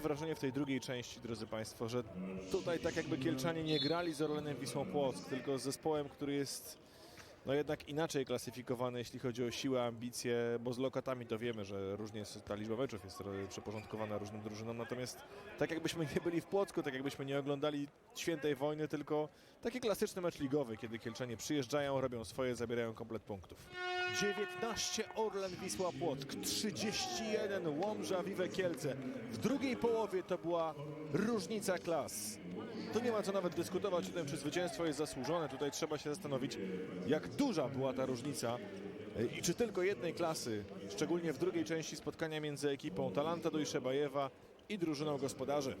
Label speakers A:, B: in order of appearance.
A: trochę wrażenie w tej drugiej części, drodzy Państwo, że tutaj tak jakby Kielczanie nie grali z Orlenem Wisłą Płock, tylko z zespołem, który jest no jednak inaczej klasyfikowany, jeśli chodzi o siłę, ambicje, bo z lokatami to wiemy, że różnie jest, ta liczba meczów jest przyporządkowana różnym drużynom, natomiast tak jakbyśmy nie byli w Płocku, tak jakbyśmy nie oglądali świętej wojny, tylko taki klasyczny mecz ligowy, kiedy Kielczanie przyjeżdżają, robią swoje, zabierają komplet punktów. 19 Orlen Wisła Płock, 31 Łomża Wiwe Kielce. W drugiej połowie to była różnica klas. Tu nie ma co nawet dyskutować o tym, czy zwycięstwo jest zasłużone. Tutaj trzeba się zastanowić, jak duża była ta różnica i czy tylko jednej klasy, szczególnie w drugiej części spotkania między ekipą Talanta Dojszebajewa i drużyną gospodarzy.